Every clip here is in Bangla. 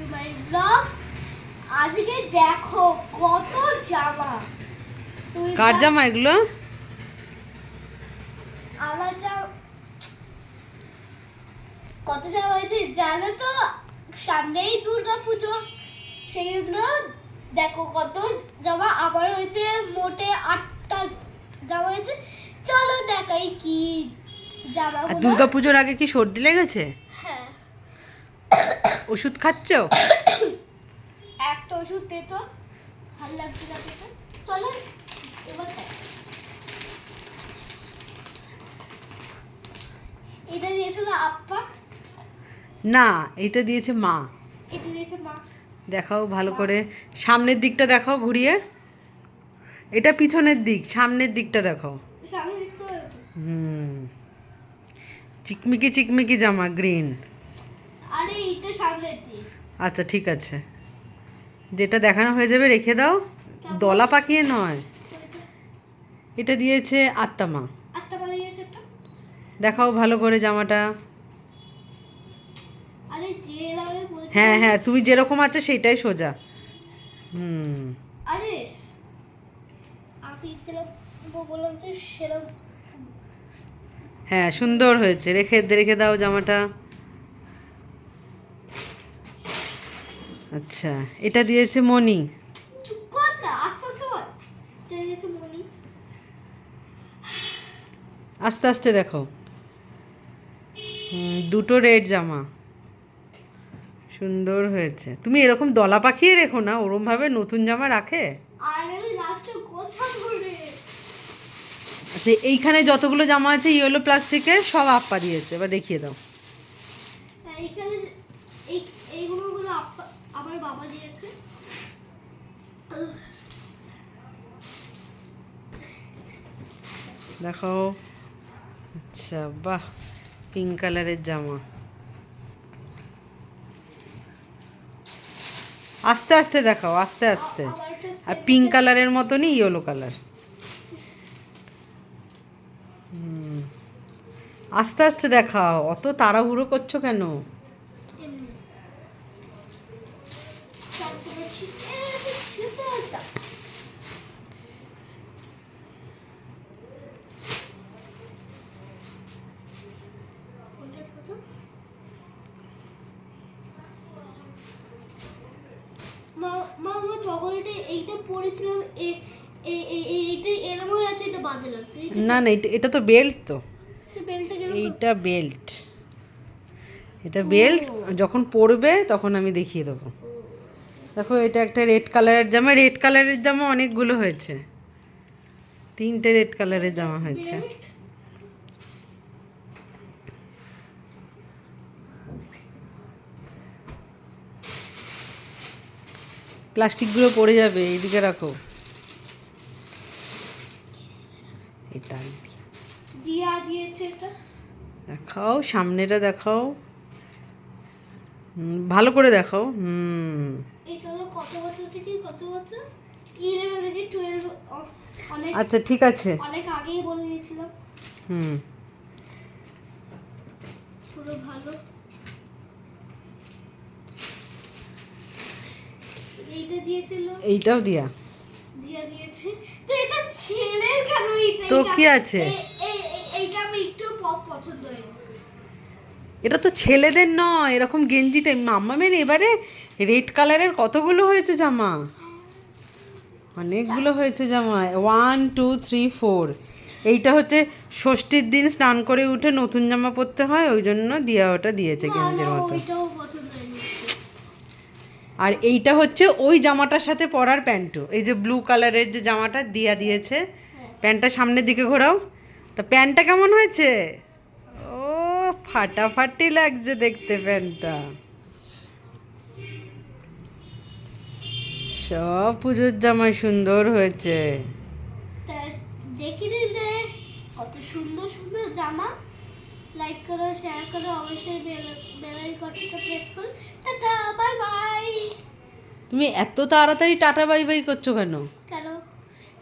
টু মাই ব্লগ আজকে দেখো কত জামা। কার জামা এগুলো? আমার জামা কত জামা হয়েছে জানো তো? সামনেই দুর্গা পুজো। সেই জন্য দেখো কত জামা। আমার হয়েছে মোটে আটটা জামা হয়েছে। চলো দেখাই কি জামা দুর্গা পুজোর আগে কি সর্দি লেগেছে? ওষুধ খাচ্ছ? একটা ওষুধ দে তো। ভালো লাগছে না চলো এবার এটা দিয়েছিল আপ্পা না এটা দিয়েছে মা। এটা দিয়েছে মা। দেখাও ভালো করে। সামনের দিকটা দেখাও ঘুরিয়ে। এটা পিছনের দিক সামনের দিকটা দেখাও। হুম। চিকমিকি চিকমিকি জামা গ্রিন আরে এইটা সামনের দিক আচ্ছা ঠিক আছে। যেটা দেখানো হয়ে যাবে রেখে দাও। দলা পাকিয়ে নয়। এটা দিয়েছে আত্মামা দেখাও ভালো করে জামাটা। হ্যাঁ হ্যাঁ তুমি যেরকম আছে সেটাই সোজা। হুম। আরে হ্যাঁ সুন্দর হয়েছে। রেখে রেখে দাও জামাটা। আচ্ছা এটা দিয়েছে মনি আস্তে আস্তে দেখো। দুটো রেড জামা। সুন্দর হয়েছে। তুমি এরকম দলা পাকিয়ে রেখো না ওরমভাবে নতুন জামা রাখে? আচ্ছা এইখানে যতগুলো জামা আছে ইয়েলো প্লাস্টিকের সব আপ্পা দিয়েছে এবার দেখিয়ে দাও। এইখানে এই এইগুলো হলো আপ্পা আমার বাবা দিয়েছে। দেখো। আচ্ছা বাহ পিঙ্ক কালারের জামা। আস্তে আস্তে দেখাও, আস্তে আস্তে। আর পিঙ্ক কালারের মতনই ইয়েলো কালার আস্তে আস্তে দেখাও, অত তাড়াহুড়ো করছ কেন এমনি। তারপরে ছি- এ, আমি ছিঁড়তে পারছি না। কোনটা কত? মা মা এটা এইটা পড়েছিলাম এ- এ- এ- এ- এইটা এরকম আছে এটা বাজে লাগছে না না এটা এটা তো বেল্ট তো। এইটা বেল্ট। এটা বেল্ট যখন পরবে তখন আমি দেখিয়ে দেবো। দেখো এটা একটা রেড কালারের জামা রেড কালারের জামা অনেকগুলো হয়েছে। তিনটে রেড কালারের জামা হয়েছে। প্লাস্টিকগুলো পড়ে যাবে এইদিকে রাখো। এটা দিয়া। দিয়েছে এটা? দেখাও সামনেটা দেখাও। ভালো করে দেখাও হুম। কত বছর থেকে কত বছর? থেকে অনেক আচ্ছা ঠিক আছে। অনেক আগেই বলে দিয়েছিলাম। হুম। পুরো ভালো। এইটা দিয়েছিল? এইটাও দিয়া। দিয়া দিয়েছে। তো এটা ছেলের কেন এইটা? তো কি আছে? এইটা আমি একটু পছন্দ হয়নি এটা তো ছেলেদের নয় এরকম গেঞ্জি টাইপ মাম্মামের এবারে রেড কালারের কতগুলো হয়েছে জামা? অনেকগুলো হয়েছে জামা। ওয়ান টু থ্রি ফোর এইটা হচ্ছে ষষ্ঠীর দিন স্নান করে উঠে নতুন জামা পরতে হয় ওই জন্য দিয়া ওটা দিয়েছে গেঞ্জির মতো। আর এইটা হচ্ছে ওই জামাটার সাথে পরার প্যান্টও। এই যে ব্লু কালারের যে জামাটা দিয়া দিয়েছে, প্যান্টটা সামনের দিকে ঘোরাও। তা প্যান্টটা কেমন হয়েছে? ও, ফাটাফাটি লাগছে দেখতে প্যান্টটা। সব পুজোর জামাই সুন্দর হয়েছে। দেখি কত সুন্দর সুন্দর জামা। লাইক করো শেয়ার করো, অবশ্যই প্রেস তুমি এত তাড়াতাড়ি টাটা বাই বাই করছ কেন? কেন?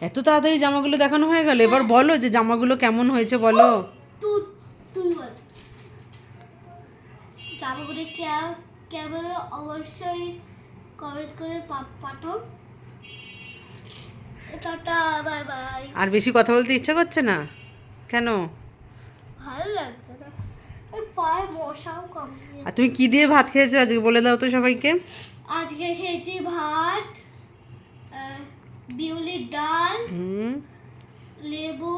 এত তাড়াতাড়ি জামাগুলো দেখানো হয়ে গেল? এবার বলো যে জামাগুলো কেমন হয়েছে বলো। জামাগুলো কেমন অবশ্যই কমেন্ট করে পাঠাও টাটা বাই বাই। আর বেশি কথা বলতে ইচ্ছা করছে না? কেন? ভালো লাগছে না। আর তুমি কি দিয়ে ভাত খেয়েছো আজকে? বলে দাও তো সবাইকে। আজকে খেয়েছি ভাত বিউলির ডাল লেবু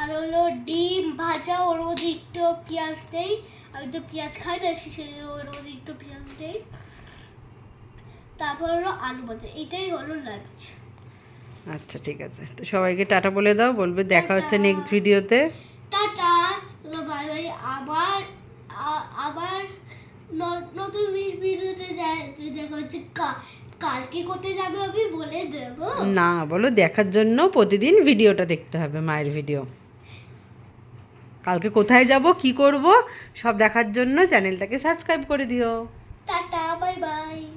আর হলো ডিম ভাজা ওর মধ্যে একটু পেঁয়াজ দেই। আমি তো পেঁয়াজ খাই না সেই ওর মধ্যে একটু পেঁয়াজ দেই। তারপর হলো আলু ভাজা এটাই হলো লাঞ্চ আচ্ছা ঠিক আছে। তো সবাইকে টাটা বলে দাও বলবে দেখা হচ্ছে নেক্সট ভিডিওতে টাটা। বাই বাই আবার আবার ন- নতুন ভিডিওতে দেখা হচ্ছে কালকে কোথায় যাবে আমি বলে দেব। না বলো দেখার জন্য প্রতিদিন ভিডিওটা দেখতে হবে মায়ের ভিডিও। কালকে কোথায় যাব কি করব সব দেখার জন্য চ্যানেলটাকে সাবস্ক্রাইব করে দিও। Tata bye bye.